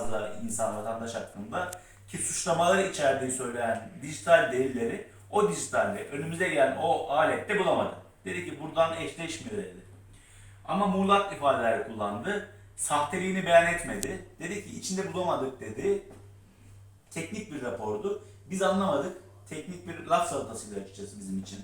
fazla insan vatandaş hakkında ki suçlamaları içerdiği söyleyen dijital delilleri o dijitalle önümüze gelen o alette bulamadı. Dedi ki buradan eşleşmiyor dedi. Ama muğlak ifadeler kullandı. Sahteliğini beyan etmedi. Dedi ki içinde bulamadık dedi. Teknik bir rapordu. Biz anlamadık. Teknik bir laf salatasıydı açıkçası bizim için.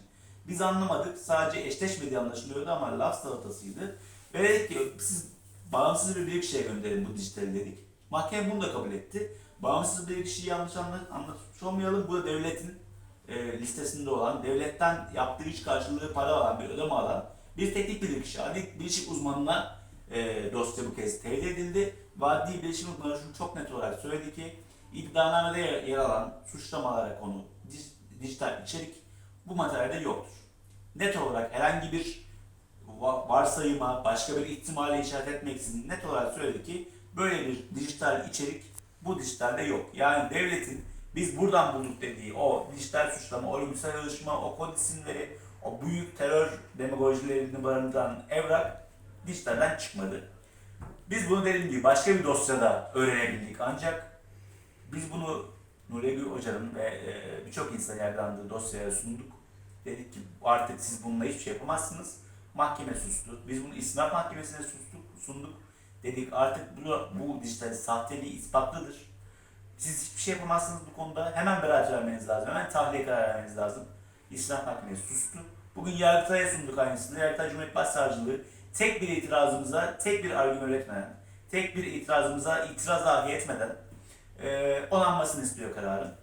Biz anlamadık. Sadece eşleşmediği anlaşılıyordu ama laf salatasıydı. Ve dedik ki siz bağımsız bir bilirkişiye gönderin bu dijitali dedik. Mahkeme bunu da kabul etti. Bağımsız bir kişiyi yanlış anla- anlatmış olmayalım. Bu da devletin e, listesinde olan, devletten yaptığı iş karşılığı para alan, bir ödeme alan bir teknik bilirkişi. Adli bilişim uzmanına e, dosya bu kez tevdi edildi. Ve adli bilişim uzmanı şunu çok net olarak söyledi ki iddianamede yer alan suçlamalara konu dij- dijital içerik bu materyalde yoktur. Net olarak herhangi bir va- varsayıma, başka bir ihtimale işaret etmeksizin net olarak söyledi ki böyle bir dijital içerik bu dijitalde yok. Yani devletin biz buradan bulduk dediği o dijital suçlama, o örgütsel çalışma, o kod isimleri, o büyük terör demagojilerini barındıran evrak dijitalden çıkmadı. Biz bunu dediğim gibi başka bir dosyada öğrenebildik ancak biz bunu Nuri Gül Hoca'nın ve e, birçok insan yargılandığı dosyaya sunduk. Dedik ki artık siz bununla hiçbir şey yapamazsınız. Mahkeme sustu. Biz bunu İstinaf Mahkemesi'ne sustuk, sunduk. Dedik artık bu, bu dijital sahteliği ispatlıdır. Siz hiçbir şey yapamazsınız bu konuda. Hemen beraat vermeniz lazım. Hemen tahliye kararı vermeniz lazım. İstinaf Mahkemesi sustu. Bugün Yargıtay'a sunduk aynısını. Yargıtay Cumhuriyet Başsavcılığı tek bir itirazımıza, tek bir argüman üretmeden, tek bir itirazımıza itiraz dahi etmeden e, onanmasını istiyor kararın.